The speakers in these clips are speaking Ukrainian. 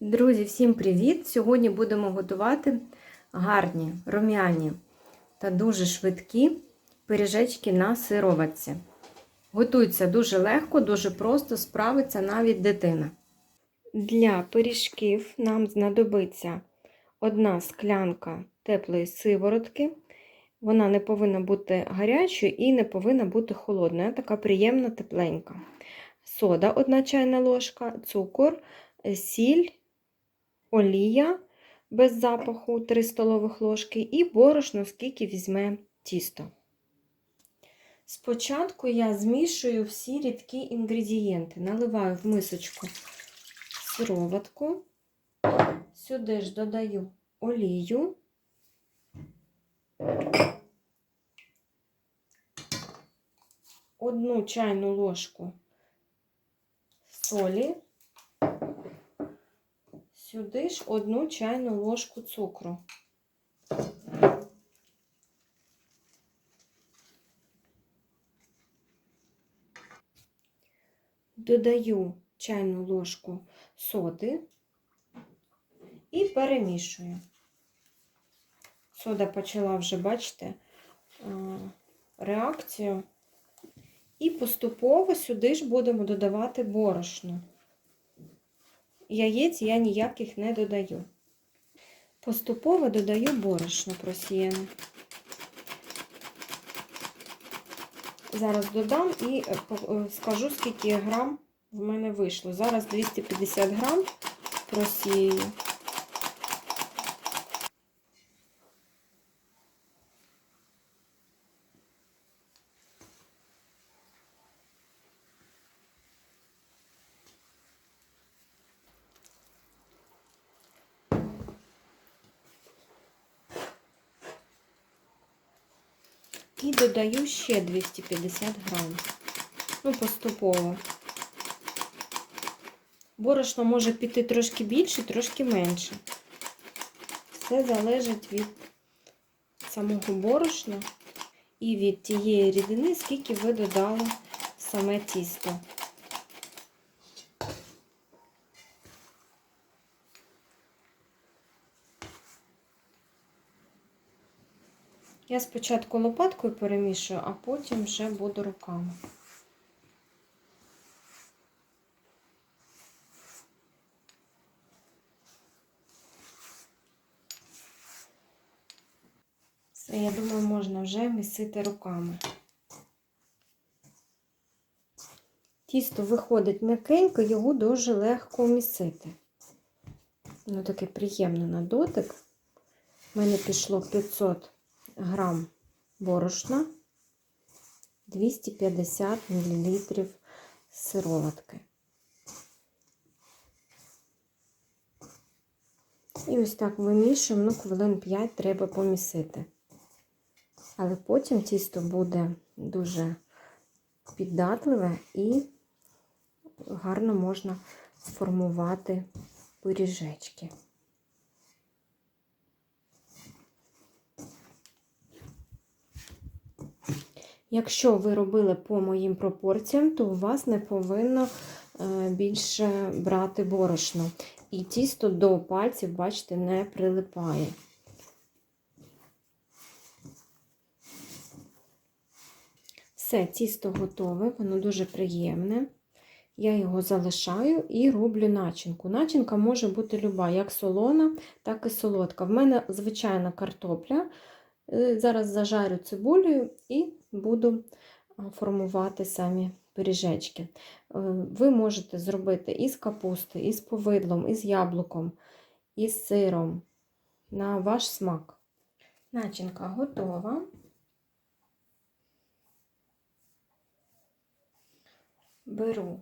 Друзі, всім привіт! Сьогодні будемо готувати гарні, рум'яні та дуже швидкі пиріжечки на сироватці. Готуються дуже легко, дуже просто, справиться навіть дитина. Для пиріжків нам знадобиться одна склянка теплої сиворотки. Вона не повинна бути гарячою і не повинна бути холодною, така приємна, тепленька. Сода 1 чайна ложка, цукор, сіль, олія без запаху 3 столових ложки і борошно, скільки візьме тісто. Спочатку я змішую всі рідкі інгредієнти. Наливаю в мисочку сироватку, сюди ж додаю олію. Одну чайну ложку солі, сюди ж одну чайну ложку цукру. Додаю чайну ложку соди і перемішую. Сода почала вже, бачите, реакцію. І поступово сюди ж будемо додавати борошно. Яєць я ніяких не додаю. Поступово додаю борошно просіяне. Зараз додам і скажу, скільки грам в мене вийшло. Зараз 250 грам просію. І додаю ще 250 грам. Ну, поступово. Борошно може піти трошки більше, трошки менше. Все залежить від самого борошна і від тієї рідини, скільки ви додали саме тісто. Я спочатку лопаткою перемішую, а потім вже буду руками. Все, я думаю, можна вже місити руками. Тісто виходить м'якенько, його дуже легко місити. Воно таке приємне на дотик. У мене пішло 500 грам борошна, 250 мл сироватки. І ось так вимішуємо, ну, хвилин 5 треба помісити. Але потім тісто буде дуже піддатливе і гарно можна сформувати пиріжечки. Якщо ви робили по моїм пропорціям, то у вас не повинно більше брати борошно. І тісто до пальців, бачите, не прилипає. Все, тісто готове, воно дуже приємне. Я його залишаю і роблю начинку. Начинка може бути люба, як солона, так і солодка. В мене звичайна картопля. Зараз зажарю цибулею і буду формувати самі пиріжечки. Ви можете зробити із капусти, із повидлом, із яблуком, із сиром на ваш смак. Начинка готова. Беру,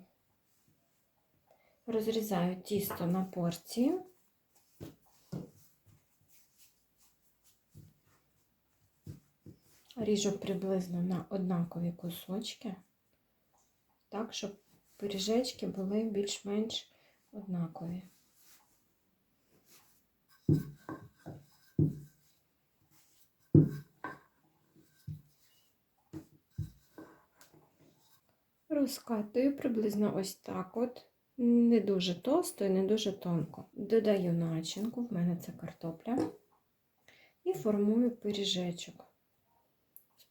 розрізаю тісто на порцію. Ріжу приблизно на однакові кусочки, так, щоб пиріжечки були більш-менш однакові. Розкатую приблизно ось так от. Не дуже товсто і не дуже тонко. Додаю начинку, в мене це картопля. І формую пиріжечок.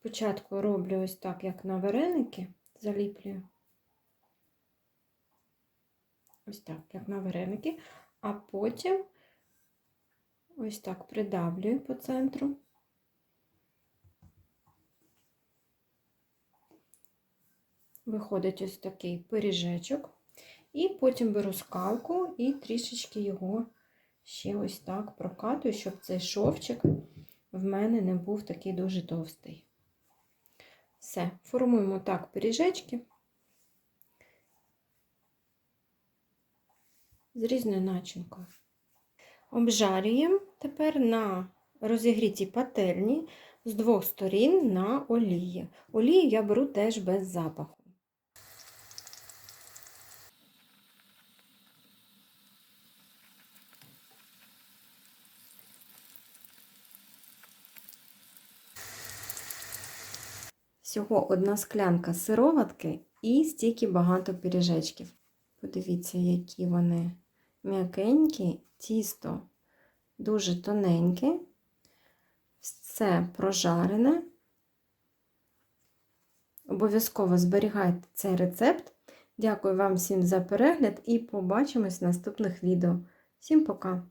Спочатку роблю ось так, як на вареники, заліплюю. Ось так, як на вареники, а потім ось так придавлюю по центру. Виходить ось такий пиріжечок. І потім беру скалку і трішечки його ще ось так прокатую, щоб цей шовчик в мене не був такий дуже товстий. Все, формуємо так пиріжечки з різною начинкою. Обжарюємо тепер на розігрітій пательні з двох сторін на олії. Олію я беру теж без запаху. Всього одна склянка сироватки і стільки багато пиріжечків. Подивіться, які вони м'якенькі, тісто дуже тоненьке, все прожарене. Обов'язково зберігайте цей рецепт. Дякую вам всім за перегляд і побачимось в наступних відео. Всім пока!